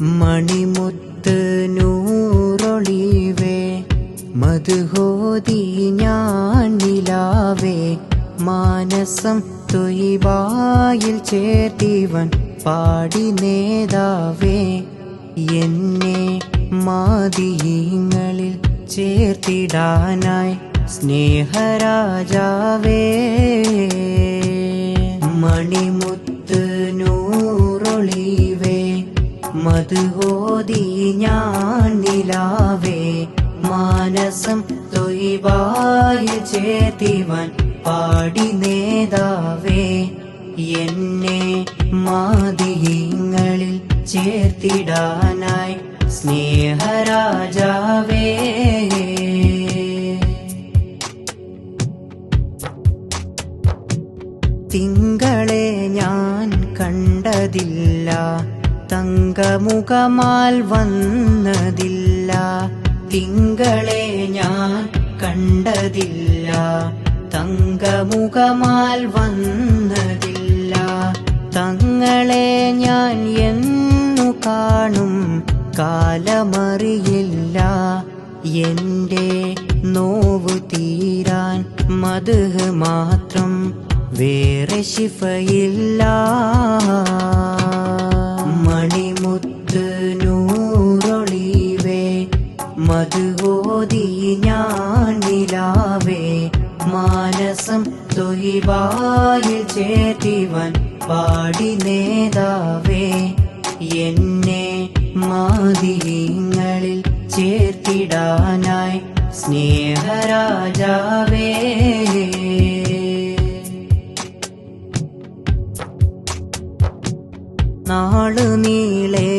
മണിമുത്ത് നൂറൊളിവേ മധുഹോതി ഞാൻ നിലാവേ മാനസം തൊയ്വായിൽ ചേർത്തിവൻ പാടി നേതാവേ. എന്നെ മാതിയങ്ങളിൽ ചേർത്തിടാനായി സ്നേഹരാജാവേ. മണിമുത്ത് നൂറൊളിവേ മധുഹോതി ഞാൻ നിലാവേ. മാനസം തൊയ്വായ ചേത്തിവൻ പാടി നേതാവേ. എന്നെ മാതിയങ്ങളിൽ ചേർത്തിടാനായി സ്നേഹരാജാവേ. തിങ്കളെ ഞാൻ കണ്ടതില്ല. തങ്കമുഖമാൽ വന്നതില്ല. തിങ്കളെ ഞാൻ കണ്ടതില്ല. തങ്കമുഖമാൽ വന്നതില്ല. തങ്ങളെ ഞാൻ എന്നു കാണും കാലമറിയില്ല. എന്റെ നോവ് തീരാൻ മധുഹ് മാത്രം വേറെ ശിഫയില്ല. മധുഹോതി ഞാൻ നിലാവേ. മാനസം തൊയ്വായിൽ ചേട്ടിവൻ പാടി നേതാവേ. എന്നെ മാതിരിങ്ങളിൽ ചേർത്തിടാനായി സ്നേഹരാജാവേ. നാളു നീളെ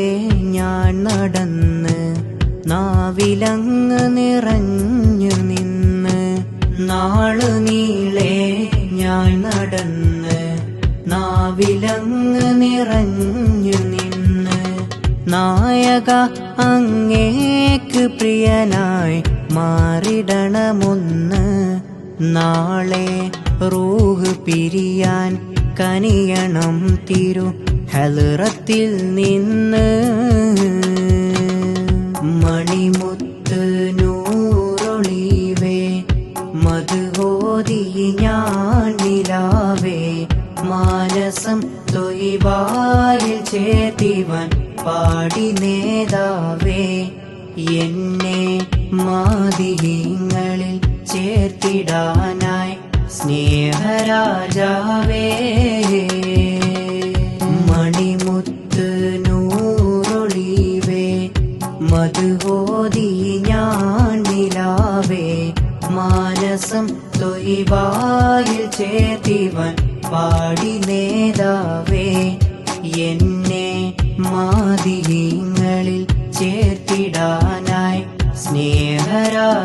ഞാൻ നടന്ന് നാവിലങ്ങ് നിറഞ്ഞു നിന്ന് നാളു നീളെ ഞാൻ നടന്ന് നാവിലങ്ങ് നിറഞ്ഞു നിന്ന് നായക അങ്ങേക്ക് പ്രിയനായി മാറിടണമൊന്ന് നാളെ റൂഹ് പിരിയാൻ കനിയണം തിരു ഹലറത്തിൽ നിന്ന് ഞാൻ നിലാവേ മാനസം തൊയ്വായിൽ ചേർത്തിവൻ പാടി നേതാവേ. എന്നെ മാതിരിങ്ങളിൽ ചേർത്തിടാനായി സ്നേഹരാജാവേ. മണിമുത്ത് നൂറൊളിവേ മധുഹോതി ഞാൻ നിലാവേ മാനസം തൊയ്വായിൽ ചേർത്തിവൻ പാടി നേതാവേ എന്നെ മാതിരിങ്ങളിൽ ചേർത്തിടാനായി സ്നേഹരാജാവേ